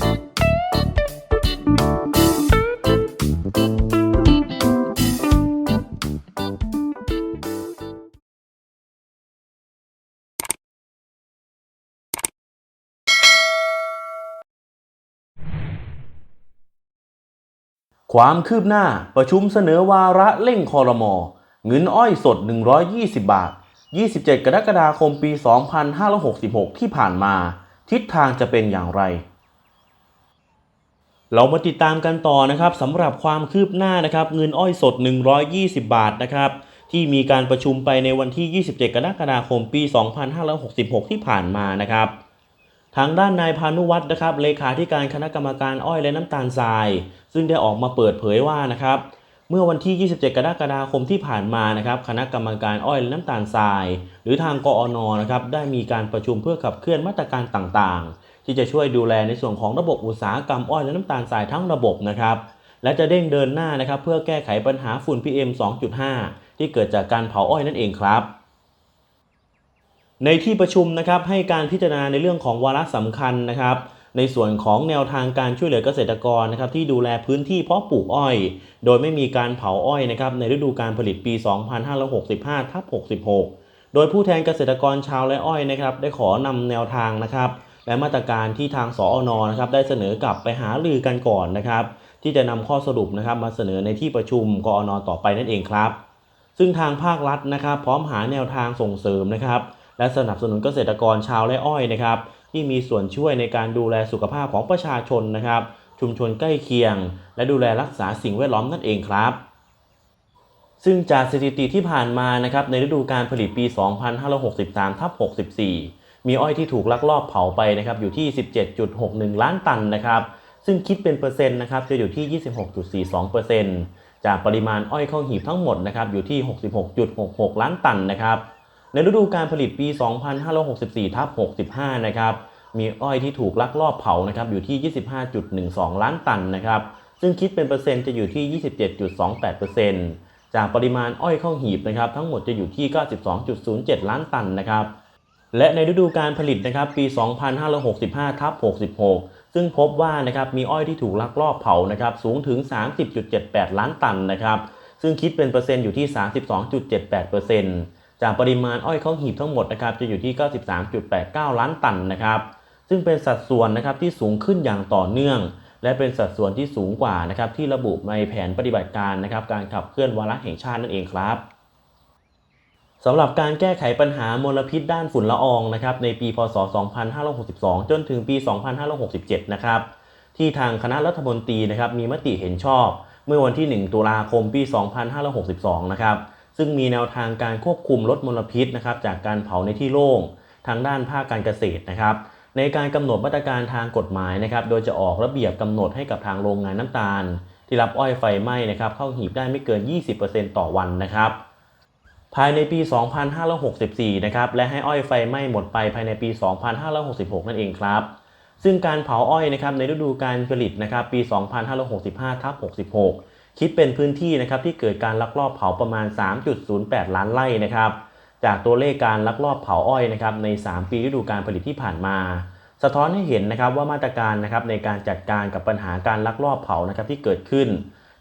ความคืบหน้าประชุมเสนอวาระเร่งคอรมอเงินอ้อยสด 120 บาท 27 กรกฎาคม ปี 2566 ที่ผ่านมา ทิศทางจะเป็นอย่างไร เรามาติดตามกันต่อนะครับสำหรับความคืบหน้านะครับเงินอ้อยสด 120 บาทนะครับที่มีการประชุมไปในวันที่ 27 กรกฎาคม ปี 2566 ที่ผ่านมานะครับ ทางด้านนายพานุวัฒน์นะครับเลขาธิการคณะกรรมการอ้อยและน้ำตาลทราย ซึ่งได้ออกมาเปิดเผยว่านะครับเมื่อวันที่ 27 กรกฎาคมที่ผ่านมานะครับคณะกรรมการอ้อยและน้ำตาลทราย หรือทางกอนนะครับได้มีการประชุมเพื่อขับเคลื่อนมาตรการต่างๆ ที่จะช่วยดูแลในส่วนของระบบอุตสาหกรรมอ้อยและน้ำตาลทรายทั้งระบบนะครับ และจะเร่งเดินหน้านะครับเพื่อแก้ไขปัญหาฝุ่น PM 2.5 ที่เกิดจากการเผาอ้อยนั่นเองครับ ในที่ประชุมนะครับให้การพิจารณาในเรื่องของวาระสำคัญนะครับในส่วนของแนวทางการช่วยเหลือเกษตรกรนะครับที่ดูแลพื้นที่เพาะปลูกอ้อย โดยไม่มีการเผาอ้อยนะครับในฤดูการผลิตปี 2565ทับ66 โดยผู้แทนเกษตรกรชาวและอ้อยนะครับได้ขอนำแนวทางนะครับ และมาตรการที่ทางสอนนะครับได้เสนอกลับไปหารือกันก่อนนะครับ ที่จะนำข้อสรุปนะครับมาเสนอในที่ประชุมกอนต่อไปนั่นเองครับ ซึ่งทางภาครัฐนะครับ พร้อมหาแนวทางส่งเสริมนะครับ และสนับสนุนเกษตรกรชาวไร่อ้อยนะครับ ที่มีส่วนช่วยในการดูแลสุขภาพของประชาชนนะครับ ชุมชนใกล้เคียง และดูแลรักษาสิ่งแวดล้อมนั่นเองครับซึ่งจากสถิติที่ผ่านมานะครับในฤดูการผลิตปี 2563ทับ64 มีอ้อยที่ถูกลักลอบเผาไปนะครับอยู่ที่ 17.61 ล้านตันนะครับซึ่งคิดเป็นเปอร์เซ็นต์นะครับจะอยู่ที่ 26.42%จากปริมาณอ้อยข้าหีบทั้งหมดนะครับอยู่ที่ 66.66 ล้านตันนะครับในฤดูการผลิตปี 2564ทับ65 นะครับมีอ้อยที่ถูกลักลอบเผานะครับอยู่ที่ 25.12 ล้านตันนะครับซึ่งคิดเป็นเปอร์เซ็นต์จะอยู่ที่ 27.28%จากปริมาณอ้อยเข้าหีบนะครับทั้งหมดจะอยู่ที่ 92.07 ล้านตันนะครับ และในฤดูการผลิตนะครับปี 2565ทับ66 ซึ่งพบว่านะครับมีอ้อยที่ถูกลักลอบเผานะครับสูงถึง 30.78 ล้านตันนะครับซึ่งคิดเป็นเปอร์เซ็นต์อยู่ที่ 32.78%จากปริมาณอ้อยเข้าหีบทั้งหมดนะครับจะอยู่ที่ 93.89 ล้านตันนะครับซึ่งเป็นสัดส่วนนะครับที่สูงขึ้นอย่างต่อเนื่อง และเป็นสัดส่วนที่สูงกว่านะครับที่ระบุในแผนปฏิบัติการนะครับการขับเคลื่อนวาระแห่งชาตินั่นเองครับ สำหรับการแก้ไขปัญหามลพิษด้านฝุ่นละอองนะครับในปี พศ 2562 จนถึงปี 2567 นะครับที่ทางคณะรัฐมนตรีนะครับมีมติเห็นชอบ เมื่อวันที่ 1 ตุลาคมปี 2562 นะครับซึ่งมีแนวทางการควบคุมลดมลพิษนะครับจากการเผาในที่โล่งทางด้านภาคการเกษตรนะครับในการกำหนดมาตรการทางกฎหมายนะครับโดยจะออกระเบียบกำหนดให้กับทางโรงงานน้ำตาล ที่รับอ้อยไฟไหม้นะครับเข้าหีบได้ไม่เกิน 20%ต่อวันนะครับ ภายในปี 2564 นะครับและให้อ้อยไฟไหม้หมดไปภายในปี 2566 นั่นเองครับ ซึ่งการเผาอ้อยนะครับในฤดูการผลิตนะครับปี 2565ทับ66 คิดเป็นพื้นที่นะครับที่เกิดการลักลอบเผาประมาณ 3.08 ล้านไร่นะครับจากตัวเลขการลักลอบเผาอ้อยนะครับใน 3 ปีฤดูการผลิตที่ผ่านมา สะท้อนให้เห็นนะครับว่ามาตรการนะครับในการจัดการกับปัญหาการลักลอบเผานะครับที่เกิดขึ้น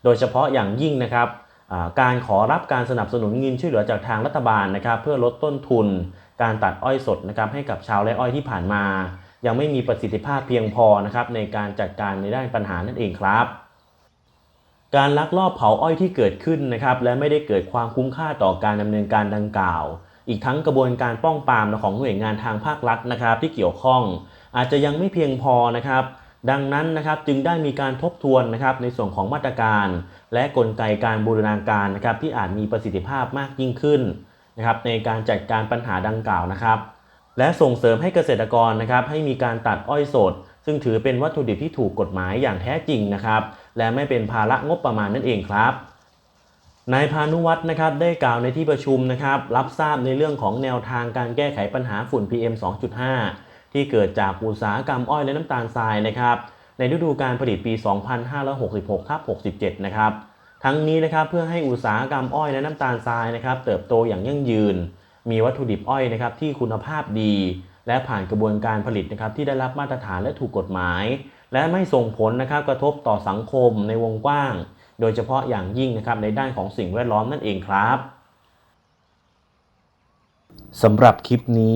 โดยเฉพาะอย่างยิ่งนะครับ การขอรับการสนับสนุนเงินช่วยเหลือจากทางรัฐบาลนะครับเพื่อลดต้นทุน การตัดอ้อยสดนะครับให้กับชาวไร่อ้อยที่ผ่านมา ยังไม่มีประสิทธิภาพเพียงพอนะครับในการจัดการในด้านปัญหานั่นเองครับ การลักลอบเผาอ้อยที่เกิดขึ้นนะครับและไม่ได้เกิดความคุ้มค่าต่อการดำเนินการดังกล่าว อีกทั้งกระบวนการป้องปรามของหน่วยงานทางภาครัฐนะครับที่เกี่ยวข้อง อาจจะยังไม่เพียงพอนะครับ ดังนั้นนะครับจึงได้มีการทบทวนนะครับในส่วนของมาตรการ และกลไกการบูรณาการนะครับที่อาจมีประสิทธิภาพมากยิ่งขึ้นนะครับในการจัดการปัญหาดังกล่าวนะครับ และส่งเสริมให้เกษตรกรนะครับให้มีการตัดอ้อยสด ซึ่งถือเป็นวัตถุดิบที่ถูกกฎหมายอย่างแท้จริงนะครับ และไม่เป็นภาระงบประมาณนั่นเองครับนายพานุวัฒน์นะครับได้กล่าวในที่ประชุมนะครับรับทราบในเรื่องของแนวทางการแก้ไขปัญหาฝุ่น PM 2.5 ที่เกิดจากอุตสาหกรรมอ้อยและน้ำตาลทรายนะครับในฤดูการผลิตปี 2566ทับ67 นะครับ ทั้งนี้นะครับเพื่อให้อุตสาหกรรมอ้อยและน้ำตาลทรายนะครับเติบโตอย่างยั่งยืน มีวัตถุดิบอ้อยนะครับที่คุณภาพดี และผ่านกระบวนการผลิตนะครับที่ได้รับมาตรฐานและถูกกฎหมาย และไม่ส่งผลนะครับกระทบต่อสังคมในวงกว้าง โดยเฉพาะอย่างยิ่งนะครับในด้านของสิ่งแวดล้อมนั่นเองครับสำหรับคลิปนี้